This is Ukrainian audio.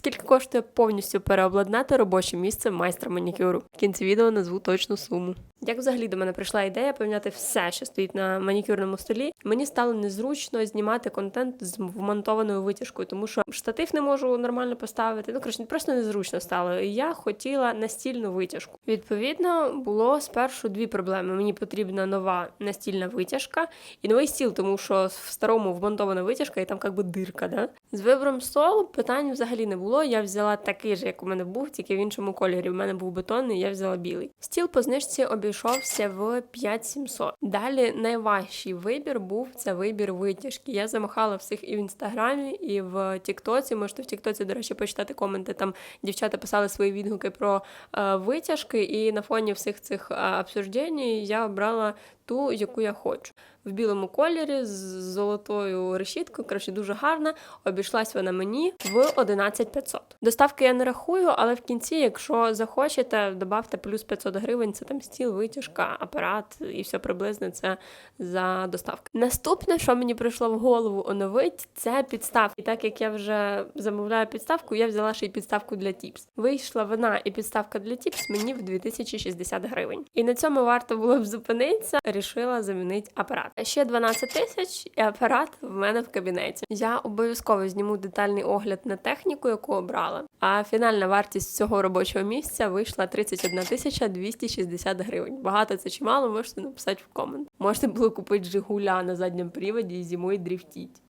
скільки коштує повністю переобладнати робоче місце майстра манікюру. В кінці відео назву точну суму. Як взагалі до мене прийшла ідея поміняти все, що стоїть на манікюрному столі, мені стало незручно знімати контент з вмонтованою витяжкою, тому що штатив не можу нормально поставити. Ну коротше, просто незручно стало. І я хотіла настільну витяжку. Відповідно, було спершу дві проблеми. Мені потрібна нова настільна витяжка і новий стіл, тому що в старому вмонтована витяжка, і там як би дирка. Да? З вибором столу питань взагалі не було. Я взяла такий же, як у мене був, тільки в іншому кольорі. У мене був бетонний, я взяла білий. Стіл по знижці обійшовся в 5700. Далі найважчий вибір був це вибір витяжки. Я замахала всіх і в інстаграмі, і в Тіктоці. Можете в Тіктоці, до речі, почитати коменти. Там дівчата писали свої відгуки про е, витяжки, і на фоні всіх цих е, обсуждень я обрала ту, яку я хочу. В білому кольорі з золотою решіткою, коротше, дуже гарна. Обійшлась вона мені в 11500. Доставки я не рахую, але в кінці, якщо захочете, додавте плюс 500 гривень. Це там стіл, витяжка, апарат і все приблизно це за доставку. Наступне, що мені прийшло в голову оновить, це підставка. І так як я вже замовляю підставку, я взяла ще й підставку для тіпс. Вийшла вона і підставка для тіпс мені в 2060 гривень. І на цьому варто було б зупинитися. Рішила замінити апарат. Ще 12 тисяч і апарат в мене в кабінеті. Я обов'язково зніму детальний огляд на техніку, яку обрала. А фінальна вартість цього робочого місця вийшла 31 тисяча 260 гривень. Багато це чи мало, можете написати в комент. Можете було купити Жигуля на задньому приводі і зимою дрифтіть.